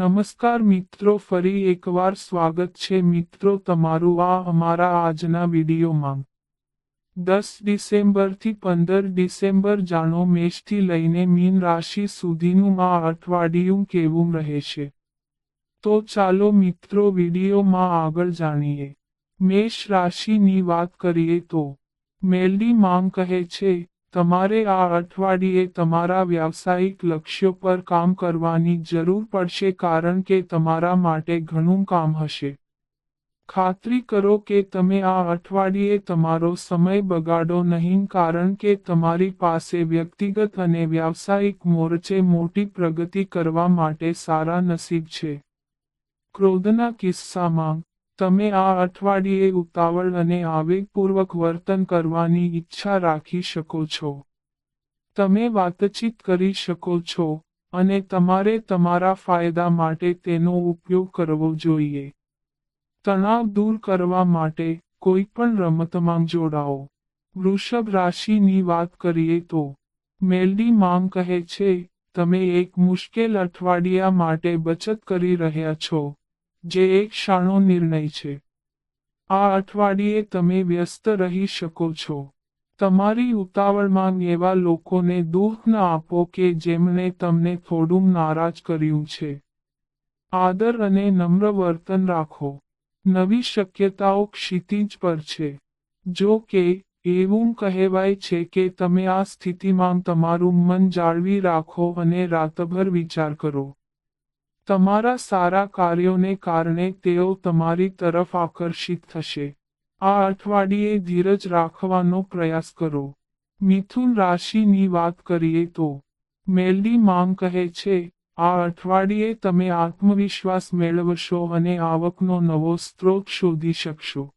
નમસ્કાર મિત્રો, ફરી એકવાર સ્વાગત છે મિત્રો તમારું આ અમારા આજના વિડીયોમાં. દસ ડિસેમ્બરથી પંદર ડિસેમ્બર જાણો મેષથી લઈને મીન રાશિ સુધીનું આ અઠવાડિયું કેવું રહેશે? તો ચાલો મિત્રો વિડીયોમાં આગળ જાણીએ. મેષ રાશિની વાત કરીએ તો મેલડી માંગ કહે છે તમારે આ અઠવાડિયે તમારા વ્યાવસાયિક લક્ષ્યો પર કામ કરવાની જરૂર પડશે કારણ કે તમારા માટે ઘણું કામ હશે. ખાતરી કરો કે તમે આ અઠવાડિયે તમારો સમય બગાડો નહીં કારણ કે તમારી પાસે વ્યક્તિગત અને વ્યાવસાયિક મોરચે મોટી પ્રગતિ કરવા માટે સારા નસીબ છે. ક્રોધના કિસ્સામાં તમે આ અઠવાડિયે ઉતાવળ અને આવેગપૂર્વક વર્તન કરવાની ઈચ્છા રાખી શકો છો. તમે વાતચીત કરી શકો છો અને તમારે તમારા ફાયદા માટે તેનો ઉપયોગ કરવો જોઈએ. તણાવ દૂર કરવા માટે કોઈ પણ રમતમાં જોડાઓ. વૃષભ રાશિની વાત કરીએ તો, મેલડી માંગ કહે છે, તમે એક મુશ્કેલ અઠવાડિયા માટે બચત કરી રહ્યા છો. જે એક શાણો નિર્ણય છે. આ અઠવાડિયે તમે વ્યસ્ત રહી શકો છો. તમારી ઉતાવળમાં એવા લોકોને દુઃખ ન આપો કે જેમણે તમને થોડું નારાજ કર્યું છે. આદર અને નમ્ર વર્તન રાખો. નવી શક્યતાઓ ક્ષિતિજ પર છે. જો કે, એવું કહેવાય છે કે તમે આ સ્થિતિમાં તમારું મન જાળવી રાખો અને રાતભર વિચાર કરો. તમારા સારા કાર્યોને કારણે તેઓ તમારી તરફ આકર્ષિત થશે. આ અઠવાડિયે ધીરજ રાખવાનો પ્રયાસ કરો. મિથુન રાશિની વાત કરીએ તો, મેલડી માંગ કહે છે, આ અઠવાડિયે તમે આત્મવિશ્વાસ મેળવશો અને આવકનો નવો સ્ત્રોત શોધી શકશો.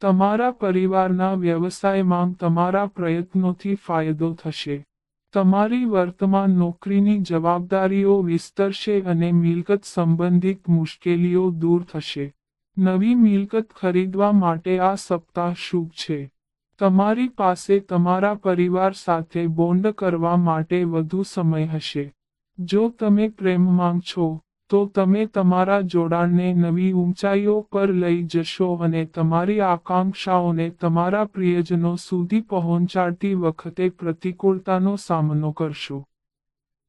તમારા પરિવારના વ્યવસાયમાં તમારા પ્રયત્નોથી ફાયદો થશે. તમારી વર્તમાન નોકરીની જવાબદારીઓ વિસ્તરશે અને મિલકત સંબંધિત મુશ્કેલીઓ દૂર થશે. નવી મિલકત ખરીદવા માટે આ સપ્તાહ શુભ છે. તમારી પાસે તમારા પરિવાર સાથે બોન્ડ કરવા માટે વધુ સમય હશે. જો તમે પ્રેમમાં છો તો તમે તમારા જોડાણને નવી ઊંચાઈઓ પર લઈ જશો અને તમારી આકાંક્ષાઓને તમારા પ્રિયજનો સુધી પહોંચાડતી વખતે પ્રતિકૂળતાનો સામનો કરશો.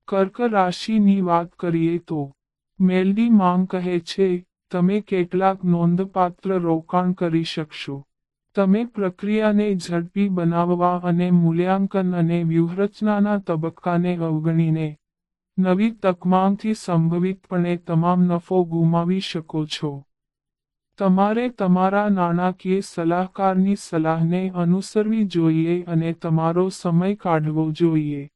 કર્ક રાશિની વાત કરીએ તો, મેલડી માંગ કહે છે, તમે કેટલાક નોંધપાત્ર રોકાણ કરી શકશો. તમે પ્રક્રિયાને ઝડપી બનાવવા અને મૂલ્યાંકન અને વ્યૂહરચનાના તબક્કાને અવગણીને નવી તકમાંથી સંભવિતપણે તમામ નફો ગુમાવી શકો છો. તમારે તમારા નાણાકીય સલાહકારની સલાહને અનુસરવી જોઈએ અને તમારો સમય કાઢવો જોઈએ.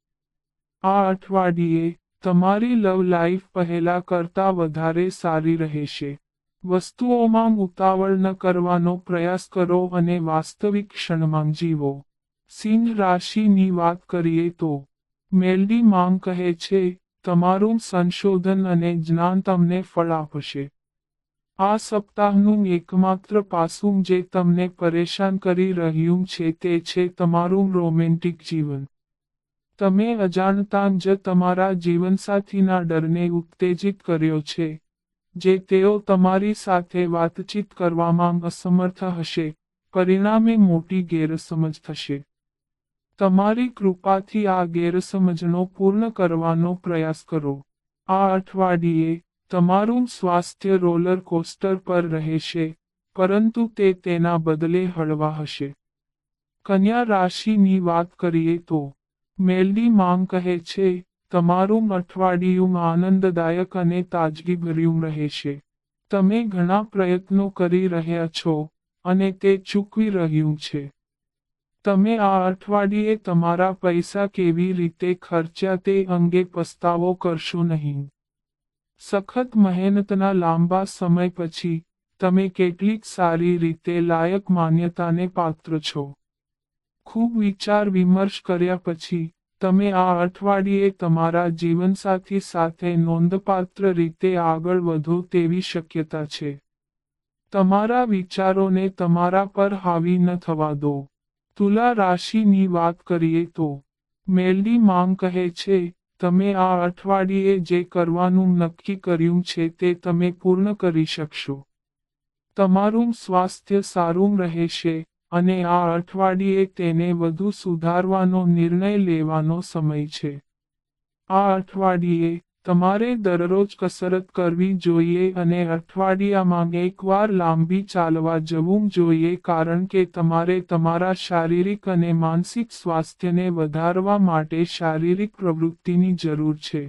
આ અઠવાડિયે તમારી લવ લાઈફ પહેલા કરતા વધારે સારી રહેશે. વસ્તુઓમાં ઉતાવળ ન કરવાનો પ્રયાસ કરો અને વાસ્તવિક ક્ષણમાં જીવો. સિંહ રાશિની વાત કરીએ તો, મેલડી માંગ કહે છે તમારું સંશોધન અને જ્ઞાન તમને ફળ આપશે. આ સપ્તાહનું એકમાત્ર પાસું જે તમને પરેશાન કરી રહ્યું છે તે છે તમારું રોમેન્ટિક જીવન. તમે અજાણતા જ તમારા જીવનસાથીના ડરને ઉત્તેજિત કર્યો છે, જે તેઓ તમારી સાથે વાતચીત કરવામાં અસમર્થ હશે, પરિણામે મોટી ગેરસમજ થશે. તમારી કૃપાથી આ ગેરસમજનો પૂર્ણ કરવાનો પ્રયાસ કરો. આ અઠવાડિયે તમારું સ્વાસ્થ્ય રોલર કોસ્ટર પર રહેશે, પરંતુ તે તેના બદલે હળવા હશે. કન્યા રાશિની વાત કરીએ તો મેલડી માંગ કહે છે, તમારું અઠવાડિયું આનંદદાયક અને તાજગીભર્યું રહેશે. તમે ઘણા પ્રયત્નો કરી રહ્યા છો, અને તે ચૂકવી રહ્યું છે. તમે આ અઠવાડિયે તમારા પૈસા કેવી રીતે ખર્ચ્યા તે અંગે પસ્તાવો કરશો નહીં. સખત મહેનતના લાંબા સમય પછી, તમે કેટલીક સારી રીતે લાયક માન્યતાને પાત્ર છો. ખૂબ વિચાર વિમર્શ કર્યા પછી, તમે આ અઠવાડિયે તમારા જીવનસાથી સાથે નોંધપાત્ર રીતે આગળ વધો તેવી શક્યતા છે. તમારા વિચારોને તમારા પર હાવી ન થવા દો. તુલા રાશિની વાત કરીએ તો મેલડી માંગ કહે છે, તમે આ અઠવાડિયે જે કરવાનું નક્કી કર્યું છે તે તમે પૂર્ણ કરી શકશો. તમારું સ્વાસ્થ્ય સારું રહેશે અને આ અઠવાડિયે તેને વધુ સુધારવાનો નિર્ણય લેવાનો સમય છે. આ અઠવાડિયે તમારે દરરોજ કસરત કરવી જોઈએ અને અઠવાડિયામાં એકવાર લાંબી ચાલવા જવું જોઈએ કારણ કે તમારે તમારા શારીરિક અને માનસિક સ્વાસ્થ્યને વધારવા માટે શારીરિક પ્રવૃત્તિની જરૂર છે.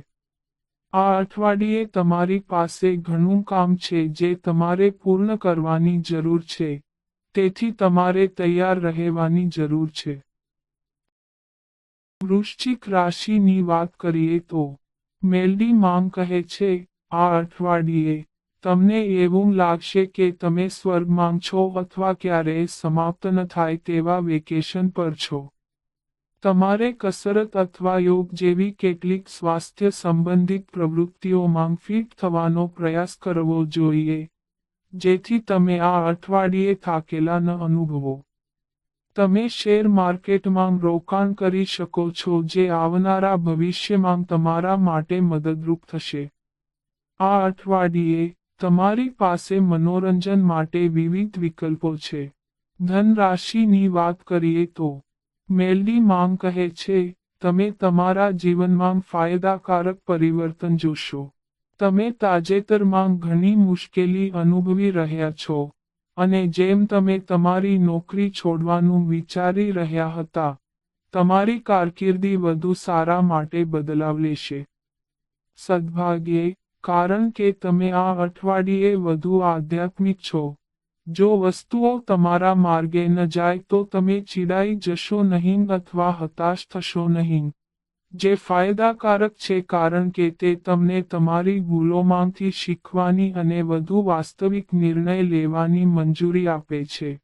આ અઠવાડિયે તમારી પાસે ઘણું કામ છે જે તમારે પૂર્ણ કરવાની જરૂર છે. તેથી તમારે તૈયાર રહેવાની જરૂર છે. વૃશ્ચિક રાશિની વાત કરીએ તો મેલડી માંગ કહે છે, આ અઠવાડિયે, તમને એવું લાગશે કે તમે સ્વર્ગમાં છો અથવા ક્યારેય સમાપ્ત ન થાય તેવા વેકેશન પર છો. તમારે કસરત અથવા યોગ જેવી કેટલીક સ્વાસ્થ્ય સંબંધિત પ્રવૃત્તિઓમાં ફિટ થવાનો પ્રયાસ કરવો જોઈએ, જેથી તમે આ અઠવાડિયે થાકેલા ન અનુભવો. તમે શેર માર્કેટમાં રોકાણ કરી શકો છો જે આવનારા ભવિષ્યમાં તમારા માટે મદદરૂપ થશે. આ અઠવાડિયે તમારી પાસે મનોરંજન માટે વિવિધ વિકલ્પો છે. ધનરાશિની વાત કરીએ તો, મેલડી માંગ કહે છે, તમે તમારા જીવનમાં ફાયદાકારક પરિવર્તન જોશો. તમે તાજેતરમાં ઘણી મુશ્કેલી અનુભવી રહ્યા છો. અને જેમ તમે તમારી નોકરી છોડવાનું વિચારી રહ્યા હતા, તમારી કારકિર્દી વધુ સારા માટે બદલાવ લેશે સદભાગ્યે, કારણ કે તમે આ અઠવાડિયે વધુ આધ્યાત્મિક છો. જો વસ્તુઓ તમારા માર્ગે ન જાય તો તમે ચીડાઈ જશો નહીં અથવા હતાશ થશો નહીં. જે ફાયદાકારક છે કારણ કે તે તમને તમારી ભૂલોમાંથી શીખવાની અને વધુ વાસ્તવિક નિર્ણય લેવાની મંજૂરી આપે છે.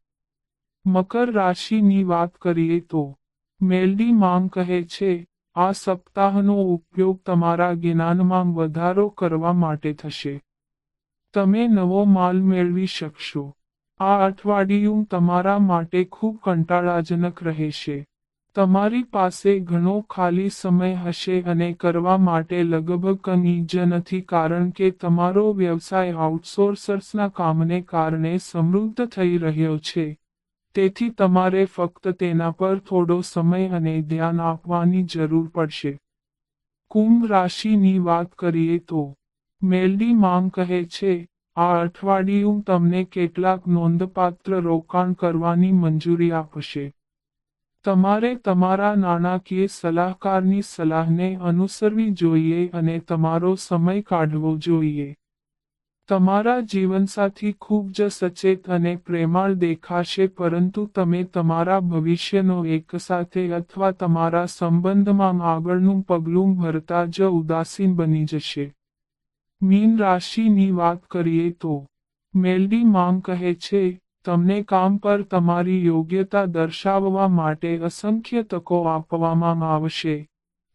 મકર રાશિની વાત કરીએ તો, મેલડી માંગ કહે છે, આ સપ્તાહનો ઉપયોગ તમારા જ્ઞાનમાં વધારો કરવા માટે થશે. તમે નવો માલ મેળવી શકશો. આ અઠવાડિયું તમારા માટે ખૂબ કંટાળાજનક રહેશે. તમારી પાસે ઘણો ખાલી સમય હશે અને કરવા માટે લગભગ કંઈ જ નથી કારણ કે તમારો વ્યવસાય આઉટસોર્સર્સના કામને કારણે સમૃદ્ધ થઈ રહ્યો છે. તેથી તમારે ફક્ત તેના પર થોડો સમય અને ધ્યાન આપવાની જરૂર પડશે. કુંભ રાશિની વાત કરીએ તો, મેલડી માંગ કહે છે, આ અઠવાડિયું તમને કેટલાક નોંધપાત્ર રોકાણ કરવાની મંજૂરી આપશે. તમારે તમારા નાણાકીય સલાહકારની સલાહને અનુસરવી જોઈએ અને તમારો સમય કાઢવો જોઈએ. તમારા જીવનસાથી ખૂબ જ સચેત અને પ્રેમાળ દેખાશે, પરંતુ તમે તમારા ભવિષ્યનો એકસાથે અથવા તમારા સંબંધમાં આગળનું પગલું ભરતા જ ઉદાસીન બની જશે. મીન રાશિની વાત કરીએ તો, મેલડી માંગ કહે છે તમને કામ પર તમારી યોગ્યતા દર્શાવવા માટે અસંખ્ય તકો આપવામાં આવશે,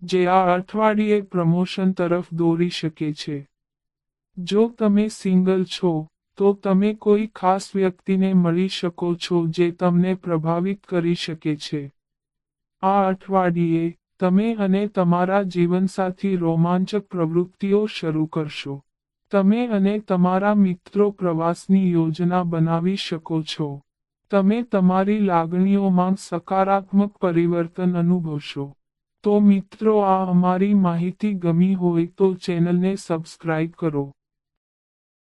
જે આ અઠવાડિયે પ્રમોશન તરફ દોરી શકે છે. જો તમે સિંગલ છો, તો તમે કોઈ ખાસ વ્યક્તિને મળી શકો છો જે તમને પ્રભાવિત કરી શકે છે. આ અઠવાડિયે, તમે અને તમારા જીવનસાથી રોમાંચક પ્રવૃત્તિઓ શરૂ કરશો. તમે અને તમારા મિત્રો પ્રવાસની યોજના બનાવી શકો છો. તમે તમારી લાગણીઓમાં સકારાત્મક પરિવર્તન અનુભવશો. તો મિત્રો, આ અમારી માહિતી ગમી હોય તો ચેનલને સબસ્ક્રાઇબ કરો.